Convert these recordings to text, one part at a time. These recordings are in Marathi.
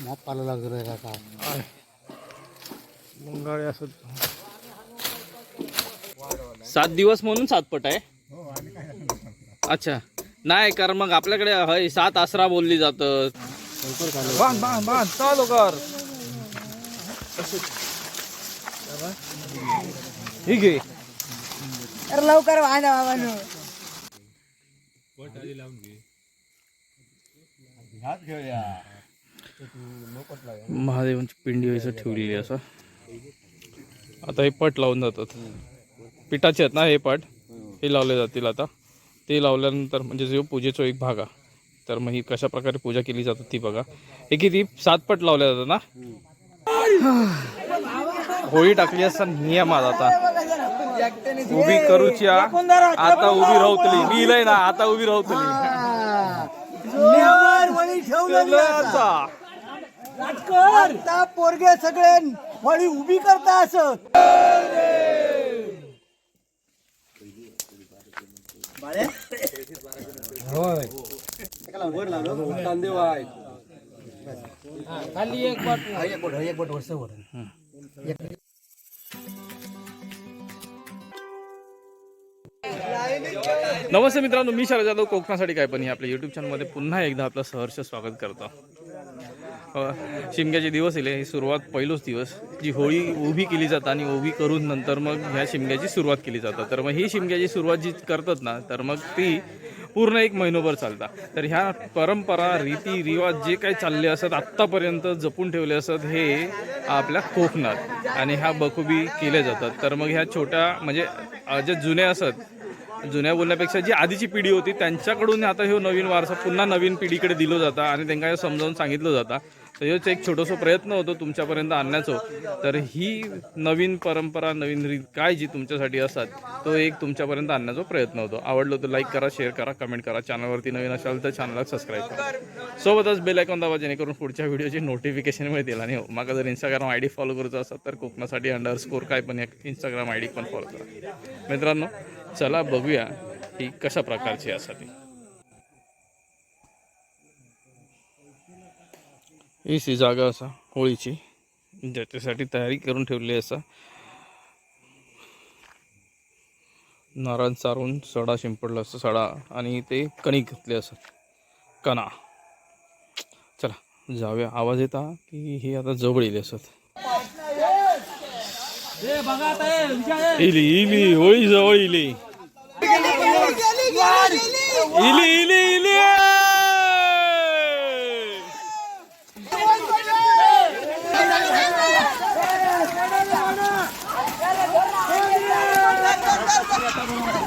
मग पाला लागलं का काय मुंगाळे असत सात दिवस म्हणून सातपट आहे? अच्छा. नाही कारण मग आपल्याकडे हय सात आसरा बोलली जातात बांध बांध बांध. चालू कर. ठीक आहे अरे लवकर वाजा बाबांनो. महादेवांची पिंडी व्हायचं ठेवलेली असं. आता हे पट लावून जातात. पिठाचे आहेत ना हे पट? हे लावले जातील आता. ते लावल्यानंतर म्हणजे जो पूजेचा एक भाग आहे. तर मग ही कशा प्रकारे पूजा केली जातात ती बघा. हे किती? सात पट लावले जातात ना? होळी टाकली असताना नियमात आता. उभी करूची. आता उभी राहतली. मी इलय ना आता उभी राहतली. आता. आता पोरगे सगळे वळी उभी करता असत. नमस्ते मित्रांनो मी शरद जाधव कोकणासाठी काय पण हे आपल्या युट्यूब चॅनलमध्ये पुन्हा एकदा आपलं सहर्ष स्वागत करतो. शिमग्याचे दिवस येले ही सुरुवात पहिलोच दिवस. जी होळी उभी केली जातं आणि उभी करून नंतर मग ह्या शिमग्याची सुरुवात केली जातं. तर मग ही शिमग्याची सुरुवात जी करतात ना तर मग ती पूर्ण एक महिनोभर चालतात. तर ह्या परंपरा रीती रिवाज जे काही चालले असत आत्तापर्यंत जपून ठेवले असत हे आपल्या कोकणात आणि ह्या बखुबी केल्या जातात. तर मग ह्या छोट्या म्हणजे जे जुने असत जुन्या बोलण्यापेक्षा जी आधीची पिढी होती त्यांच्याकडून आता हे नवीन वारसा पुन्हा नवीन पिढीकडे दिलो जाता आणि त्यांना समजावून सांगितलं जातं. तर हेच एक छोटासा प्रयत्न होतो तुमच्यापर्यंत आणण्याचो. तर ही नवीन परंपरा नवीन रीत काय जी तुमच्यासाठी असतात तो एक तुमच्यापर्यंत आणण्याचा प्रयत्न होतो. आवडलं तर लाईक करा शेअर करा कमेंट करा. चॅनलवरती नवीन असाल तर चॅनलला सबस्क्राईब करा. सोबतच बेल आयकॉन दाबा जेणेकरून पुढच्या व्हिडिओची नोटिफिकेशन मिळतील. आणि हो जर इंस्टाग्राम आय डी फॉलो करायचं असतात तर कोकणासाठी अंडर स्कोर काय पण इंस्टाग्राम आय डी पण फॉलो करा. मित्रांनो चला बघूया ही कशा प्रकारची असा ती ही सी जागा असा होळीची. ज्याच्यासाठी तयारी करून ठेवली असा. नारळ चारून सडा शिंपडला असतं सडा आणि ते कणिक घातले असत कणा. चला जाऊया. आवाज येता की हे आता जवळ येईल असत इली इली होळी जवळ इली. इली इली इली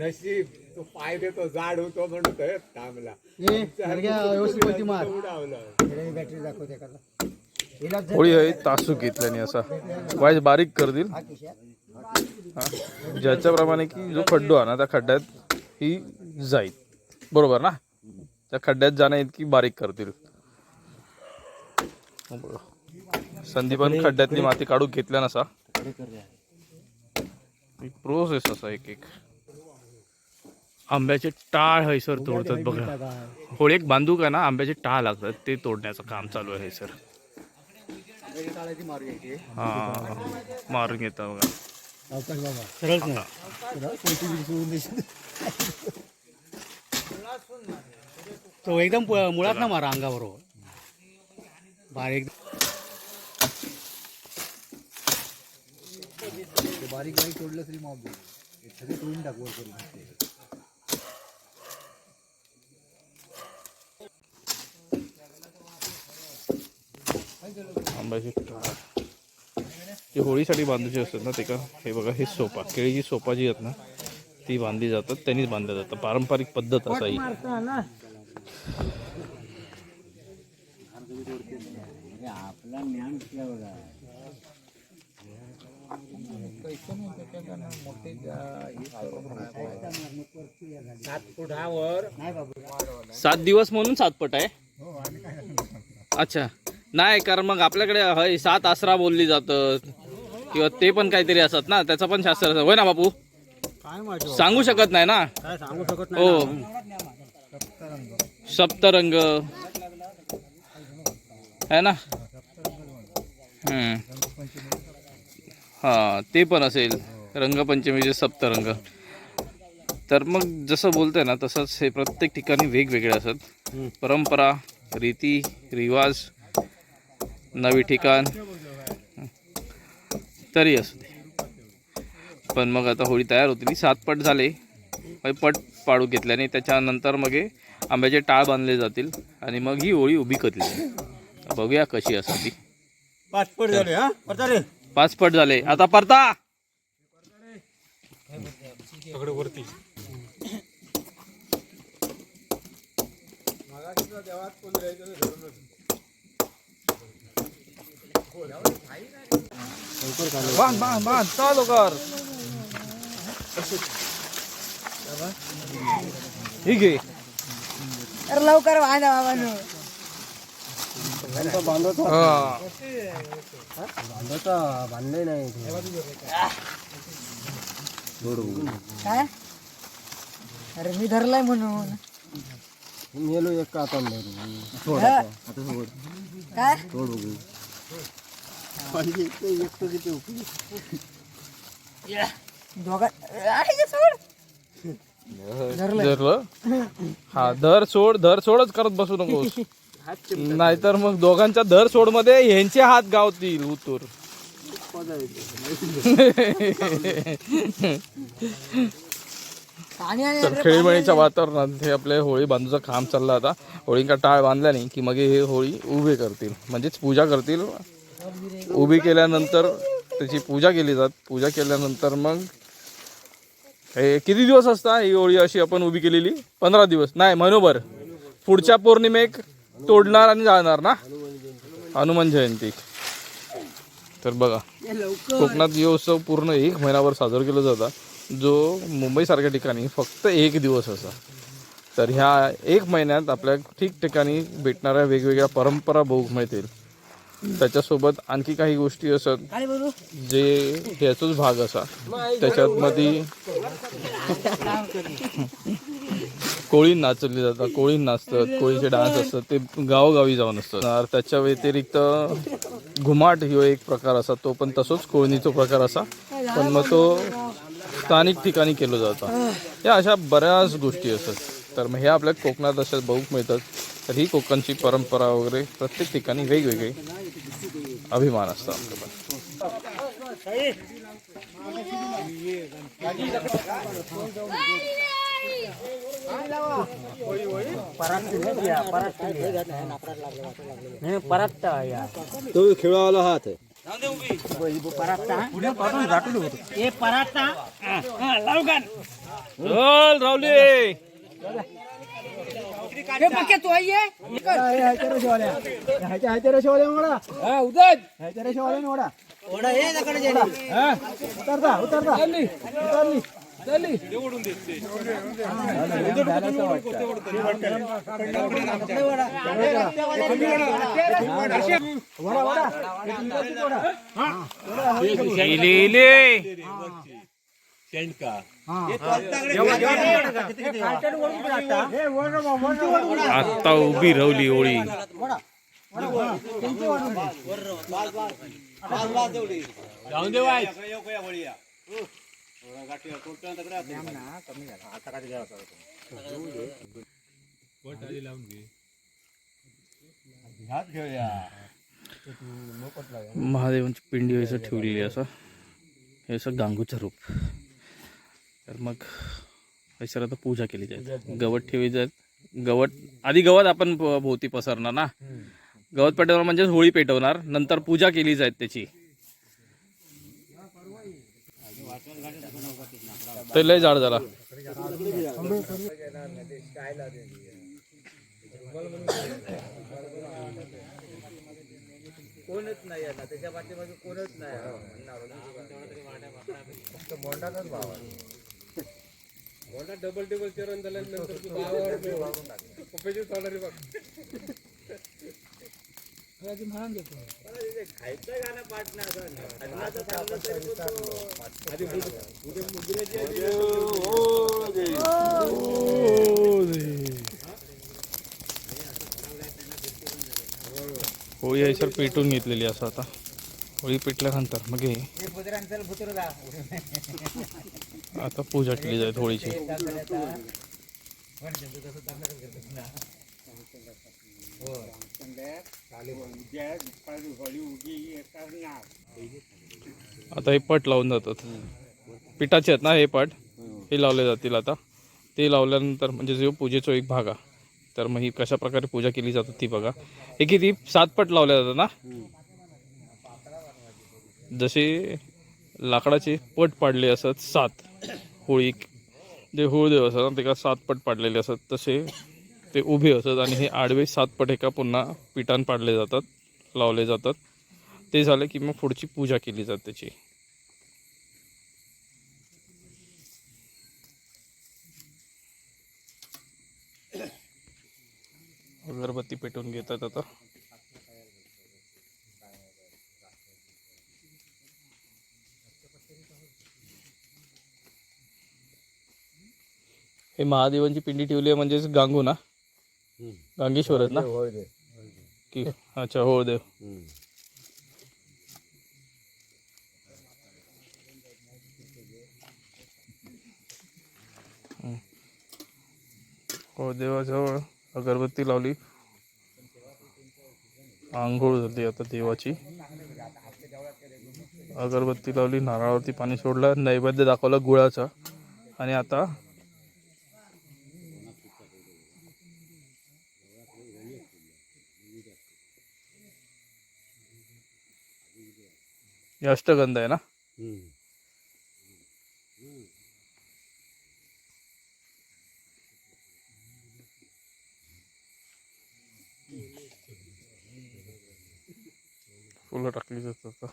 नशीब तो पाय देतो जाड होतो म्हणतोय थांबला. व्यवस्थित मार. बॅटरी दाखवते का होळी आहे तासू घेतल्याने असा. वाईज बारीक कर देईल हा. ज्याच्याप्रमाणे की जो खड्डो आहे ना त्या खड्ड्यात ही जाईल. बरोबर ना? त्या खड्ड्यात जाण्या इतकी बारीक करतील. संदीपान खड्ड्यातली माती काढून घेतल्या नसा प्रोसेस असा एक एक. आंब्याचे टाळ हैसर तोडतात बघा. होळीक बांधूक आहे ना आंब्याचे टाळ लागतात ते तोडण्याचं काम चालू आहे सर हा मारून घेता बघा. तो एकदम मुळात ना मारा अंगाबरोबर. बारीक बारीक बारीक तोडलं तरी माप सगळे तोडून टाक वर करून. आंब्याची जी होळीसाठी बांधायची असतात ना ते का? हे बघा हे सोपा. केळीची सोपा जी आहेत ना ती बांधली जातात. त्यांनीच बांधल्या जातात. पारंपरिक पद्धत असा ही. सात फुटावर सात दिवस म्हणून सातपट आहे. अच्छा. नाही कारण मग आपल्याकडे हय सात आसरा बोलली जातात किंवा ते पण काहीतरी असतात ना त्याचं पण शास्त्र होय ना बापू? सांगू शकत नाही ना? सांगू शकत हो. सप्तरंग. है ना? हम्म. हा ते पण असेल. रंगपंचमीचे सप्तरंग. तर मग जसं बोलतंय ना तसंच हे प्रत्येक ठिकाणी वेगवेगळे असतात परंपरा रीती रिवाज नवी ठिकाण. तरी असू दे. पण मग आता होळी तयार होती. सात पट झाले. पट पाडू घेतल्याने त्याच्यानंतर मग हे आंब्याचे टाळ बांधले जातील आणि मग ही होळी उभी करली जाईल. बघूया कशी असते ती. पाचपट झाले हा? पाच पट झाले. आता परता. बांध बांध बांध. चालू कर ठीक आहे अरे लवकर बांधा बाबांनो बांधले नाही काय? अरे मी धरलाय म्हणून. मेलो एक आता हा. काय? दोघा आहे का सोड? धरलंय धरलं. हा धर सोड धर सोडच करत बसू नाहीतर मग दोघांच्या धर सोडमध्ये ह्यांचे हात गावतील उतूर. तर खेळीमेळीच्या वातावरणात हे आपले होळी बांधूचं काम चाललं आता. होळींका टाळ बांधल्याने की मग हे होळी उभे करतील. म्हणजेच पूजा करतील. उभी केल्यानंतर त्याची पूजा केली जात. पूजा केल्यानंतर मग हे किती दिवस असता ही होळी अशी आपण उभी केलेली? पंधरा दिवस. नाही महिनोभर. पुढच्या पौर्णिमेक तोडणार आणि जाणार ना? हनुमान जयंती. तर बघा कोकणात हे उत्सव पूर्ण एक महिनाभर साजरा केला जाता जो मुंबईसारख्या ठिकाणी फक्त एक दिवस असा. तर ह्या एक महिन्यात आपल्या ठिकठिकाणी भेटणाऱ्या वेगवेगळ्या परंपरा बघू मिळतील. त्याच्यासोबत आणखी काही गोष्टी असत जे ह्याचाच भाग असा. त्याच्यात मध्ये कोळी नाचली जातात कोळी नाचतात कोळीचे डान्स असतात ते गावोगावी जाऊन असतात. त्याच्या व्यतिरिक्त घुमाट ह्यो एक प्रकार असा तो पण तसोच कोळणीचा प्रकार असा. पण मग तो स्थानिक ठिकाणी केलो जातो या अशा बऱ्याच गोष्टी असतात. तर मग हे आपल्या कोकणात अशा बघूक मिळतात. तर ही कोकणची परंपरा वगैरे प्रत्येक ठिकाणी वेगवेगळे अभिमान असतात आपल्याला तो खेळावाला हात रावले हे पक्के तू आहे ह्याच्या रेषेवाल्या ह्याच्या ह्याच्या रेषेवाल्या मोडा ह्याच्या रेषेवाल्या मोडा हा, उतरता. उतरता. उतरली वडा वडा एक मिनिटाची वडा. इले हे महादेवांची पिंडी असं ठेवलेली असं. हे असं गांगूचं रूप. तर मग हैसर आता पूजा केली जाईल. गवत ठेवली जाईल. गवत आधी गवत आपण भोवती पसरणार ना? गवत पेटवणार म्हणजेच होळी पेटवणार. नंतर पूजा केली जाईल त्याची. ते लय झाड झाला. कोणच डबल टेबल चरण झाल्यानंतर तू भावावर पप्पाची तोंडारी बघ. होळी हैसर पेटून घेतलेली असं आता. होळी पेटल्यानंतर मग हे. आता पूजा केली जाईल होळीची. आता हे पट लावून जातात. पिठाचे आहेत ना हे पट? हे. लावले जातील आता. ते लावल्यानंतर म्हणजे जो पूजेचा एक भाग आहे. तर मग ही कशा प्रकारे पूजा केली जातात ती बघा. हे किती? सात पट लावले जातात ना? जसे लाकडाचे पट पाडले असत सात. होळी जे होळदेव असतात ना, तेका सात पट पाडलेले असतात तसे ते उभे असतात आणि हे आडवे सात पटेका पुन्हा पिठान पाडले जातात लावले जातात. ते झालं की मग पुढची पूजा केली जाते त्याची. अगरबत्ती पेटवून घेतात आता. हे महादेवांची पिंडी ठेवली आहे म्हणजेच गांगू ना गांगेश्वर आहेत ना की अच्छा हो देव. हो देवाजवळ अगरबत्ती लावली. आंघोळ झाली आता देवाची. अगरबत्ती लावली नारळावरती पाणी सोडलं नैवेद्य दाखवलं गुळाचा. आणि आता हे अष्टगंध आहे ना? फुलं टाकली जातात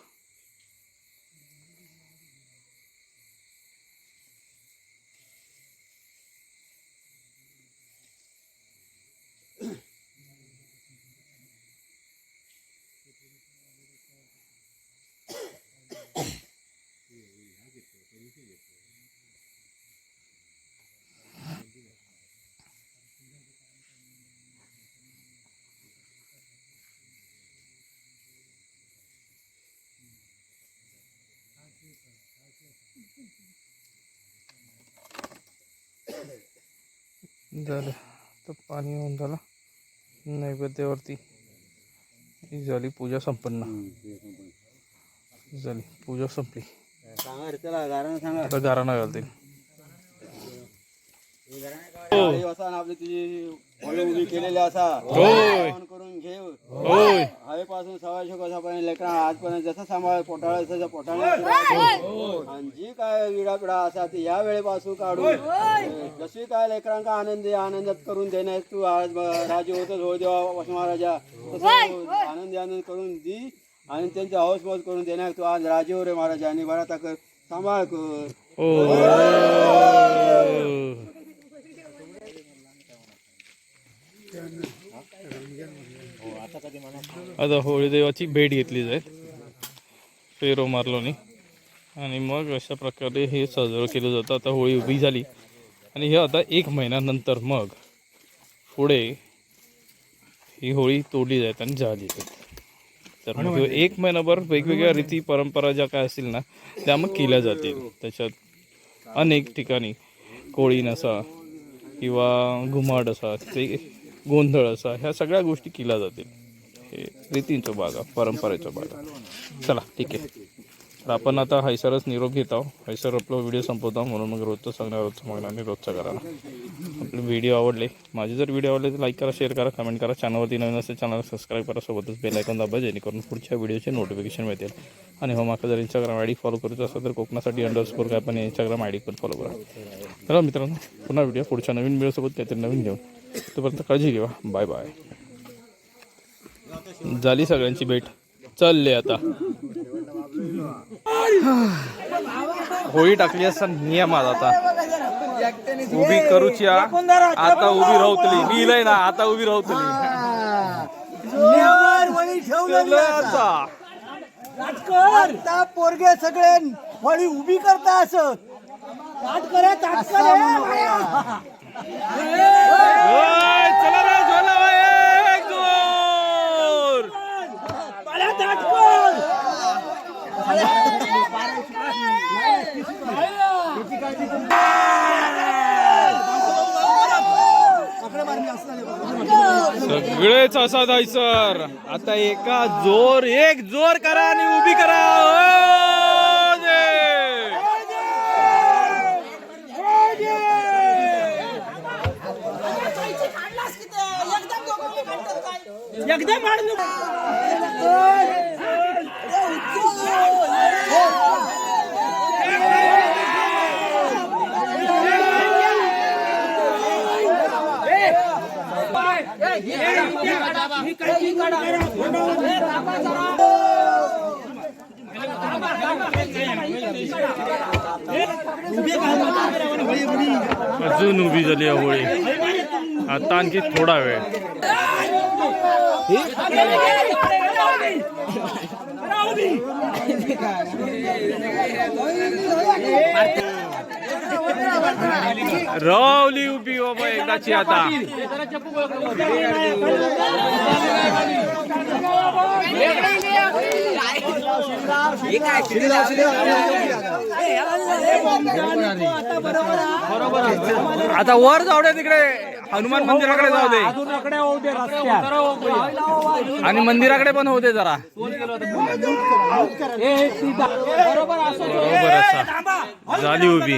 झालं. तर पाणी होऊन झालं. नैवेद्यावरती. ही झाली पूजा संपन्न. झाली पूजा संपली. आता गाराणा घालतील. आपली तुझी केलेली असा. होय ऑन करून घे होय. हवेपासून सव्वाशे कोसापर्यंत लेकरा आजपर्यंत जसं सांभाळ पोटाळ तसं पोटाळ आणि जी काय विडापिडा असा ती या वेळेपासून काढून जशी काय लेकरांका आनंदी आनंदात करून देण्यास तू आज राजे होतच हो देवा महाराजा तसं आनंदी आनंद करून दी आणि त्यांची हौसमौज करून देण्यास तू आज राजे हो रे महाराजा आणि बरा कर सांभाळ कर. आता होळी देवाची भेट घेतली जाईल. फेरो मारलोनी. आणि मग अशा प्रकारे हे साजरं केलं जातं. आता होळी उभी झाली. आणि हे आता एक महिन्यानंतर मग पुढे ही होळी तोडली जाईल आणि झाली तर मग एक महिनाभर वेगवेगळ्या रीती परंपरा ज्या काय असतील ना त्या मग केल्या जातील. त्याच्यात अनेक ठिकाणी कोळीन असा किंवा घुमाड असा ते गोंधळ असा ह्या सगळ्या गोष्टी केल्या जातील. हे रीतींचा भाग आहे परंपरेचा भाग. आहे चला ठीक आहे. तर आपण आता हैसरच निरोप घेत आहोत. हैसर आपला व्हिडिओ संपवतो आहोत, म्हणून मग रोजचं सांगणार रोजचं मागणार आणि रोजचं करा आपले व्हिडिओ आवडले माझे जर व्हिडिओ आवडले तर लाईक करा शेअर करा कमेंट करा. चॅनलवरती नवीन असेल चॅनल सबस्क्राईब करा. सोबतच बेल आयकॉन दाबा जेणेकरून पुढच्या व्हिडिओचे नोटिफिकेशन मिळतील. आणि हो माका जर इंस्टाग्राम आय डी फॉलो करायचं असेल तर कोकणासाठी अंडर स्कोर काय पण इंस्टाग्राम आय डी पण फॉलो करा. चला मित्रांनो पुन्हा व्हिडिओ पुढच्या नवीन व्हिडिओसोबत काहीतरी नवीन घेऊन. तोपर्यंत काळजी घ्या बाय बाय झाली सगळ्यांची भेट. चालले आता. होळी टाकली असता नियमात आता. उभी करूची. आता उभी राहतली. मी इलय ना आता उभी राहतली. आता. आता. पोरगे सगळे फळी उभी करता असं. ओय, चला रे, झोला बाई, एक जोर. सगळेच असा सर. आता एका जोर एक जोर करा आणि उभी करा. हो ओ, जे. अजून उभी झाली होळी. आता आणखी थोडा वेळ. रावली उभी हो बाबा एकदाची आता. आता वर जाऊ दे तिकडे. हनुमान मंदिराकडे जाऊ दे. आणि मंदिराकडे पण होऊ दे जरा. बरोबर असा. झाली उभी.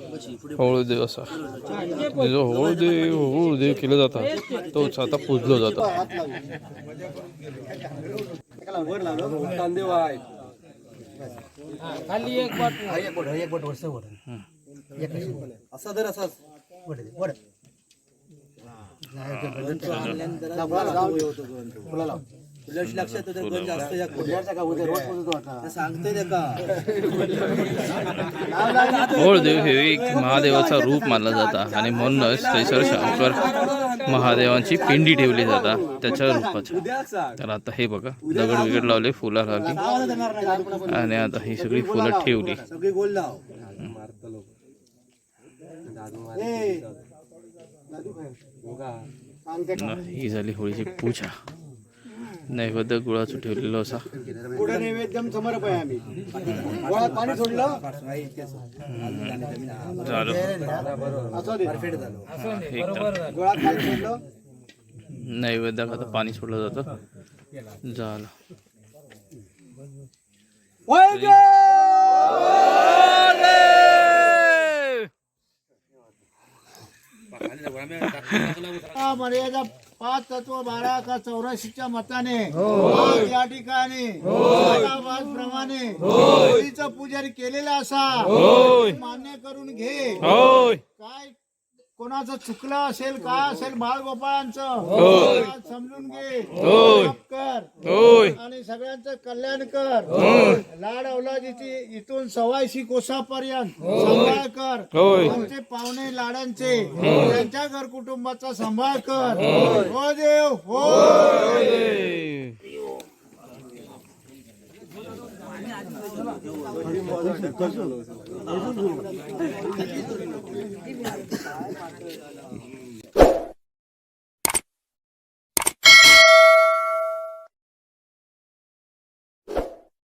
होळदेव असा. जो होळदेव होळदेव केलं जातं. तोच आता पूजलो जातो. असा जर असाच लक्षात होतं जास्त सांगतोय का? होळदेव हे एक महादेवाचा रूप मानला जाता आणि म्हणूनच थैसर शंकर महादेवांची पिंडी ठेवली जाता त्याच्या रूपात तर आता हे बघा दगड विगड लावले फुलं लावली. आणि आता ही सगळी फुलं ठेवली. सगळी गोल लाव. ए, ही झाली होळीची पूजा. नैवेद्य गुळाचं ठेवलेलं असा. पुढे नैवेद्यम समर्प आहे आम्ही. गोळ्यात पाणी सोडलं. झालं. असं दे. पाणी सोडलं. नैवेद्यात आता पाणी सोडलं जातं. झालं. मर्यादा पाच तत्व बारा का चौऱ्याऐंशीच्या मताने आज या ठिकाणी. प्रमाणे होळीचा पुजारी केलेला असा. मान्य करून घे. काय कोणाचं चुकलं असेल काय असेल बाळगोपाळांचं समजून घे. कर. आणि सगळ्यांचं कल्याण कर. लाड अवलादीची इथून सव्वाशे कोसापर्यंत सांभाळ कर. आमचे पाहुणे लाडांचे त्यांच्या घर कुटुंबाचा सांभाळ कर. हो देव हो.